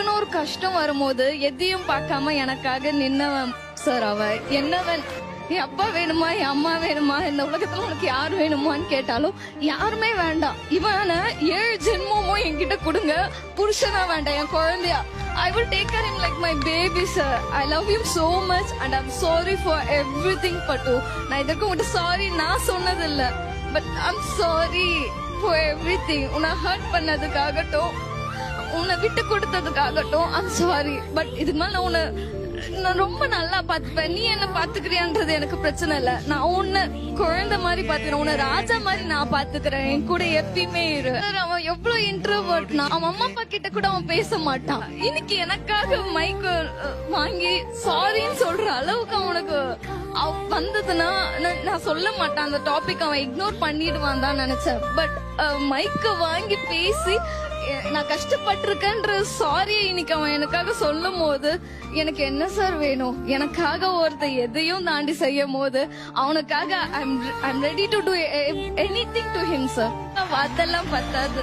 எனக்குன்னு ஒரு கஷ்டம் வரும்போது எதையும் பார்க்காம எனக்காக நின்னவன் சார் அவ என்னவன்? என் அப்பா வேணுமா? என் அம்மா வேணுமா? இந்த உலகத்துல உனக்கு யார் வேணுமான்னு கேட்டாலும் யாருமே வேண்டாம். இவன ஏழு ஜென்மமும் என்கிட்ட கொடுங்க. புருஷனா வேண்டாம் என் குழந்தையா. I will take care him like my baby sir I love you so much and I'm sorry for everything but நான் இதற்கு உங்கள்கிட்ட சாரி நான் சொன்னதில்லை. But I'm sorry for everything உன்னை ஹர்ட் பண்ணதுக்காகட்டும் உன்னை விட்டு கொடுத்ததுக்காகட்டும் ஐம் சாரி பட் இதுக்கு மேல நான் உன்னை நான் ரொம்ப நல்லா பாத்துப்பேன் நீ என்ன பாத்துக்கிறியான்றது எனக்கு பிரச்சனை இல்ல. நான் உன்னை குழந்தை மாதிரி பாத்துக்கிறேன் உன்னை ராஜா மாதிரி நான் பாத்துக்கிறேன் என் கூட எப்பயுமே இரு. அவன் எவ்வளவு இன்ட்ரோவர்ட்னா அவன் அம்மா அப்பா கிட்ட கூட அவன் பேச மாட்டான். இன்னைக்கு எனக்காக மைக்கு வாங்கி சாரின்னு சொல்றான். வந்ததுன்னா நான் நான் சொல்ல மாட்டேன். அந்த டாபிக் அவன் இக்னோர் பண்ணிடுவான் தான் நினைச்சேன். பட் மைக்க வாங்கி பேசி நான் கஷ்டப்பட்டிருக்கேன்ற சாரி இன்னைக்கு அவன் எனக்காக சொல்லும் போது எனக்கு என்ன சார் வேணும்? எனக்காக ஒருத்தர் எதையும் தாண்டி செய்யும் போது அவனுக்காக I'm ready to do anything to him sir அதெல்லாம் பத்தாது.